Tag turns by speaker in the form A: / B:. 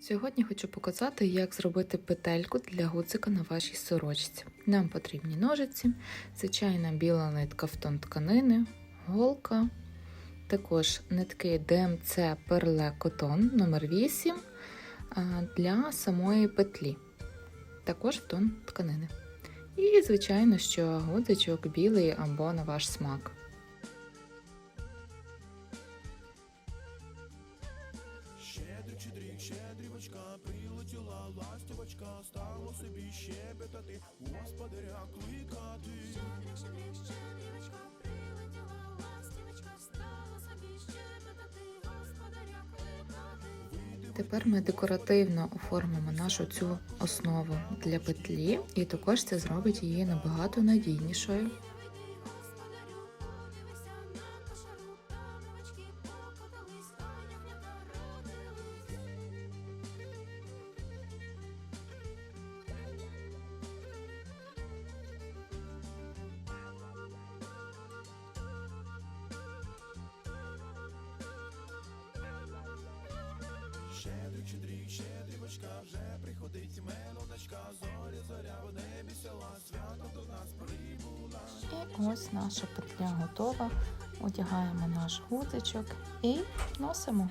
A: Сьогодні хочу показати, як зробити петельку для гудзика на вашій сорочці. Нам потрібні ножиці, звичайна біла нитка в тон тканини, голка, також нитки DMC Perle Cotton номер 8 для самої петлі, також в тон тканини. І, звичайно, що гудзичок білий або на ваш смак.
B: Щедрівочка, прилетіла ластівочка, стало собі щебетати, господаря кликати.
C: Щедрик, щедрик, щедрівочка, прилетіла ластівочка, стала собі щебетати, господаря кликати.
A: Тепер ми декоративно оформимо нашу цю основу для петлі, і також це зробить її набагато надійнішою.
B: Щедрик, щедрівочка, вже приходить мелодочка, зоря, зоря в небі села, свято до нас прибула.
A: І ось наша петля готова. Одягаємо наш гудзичок і носимо.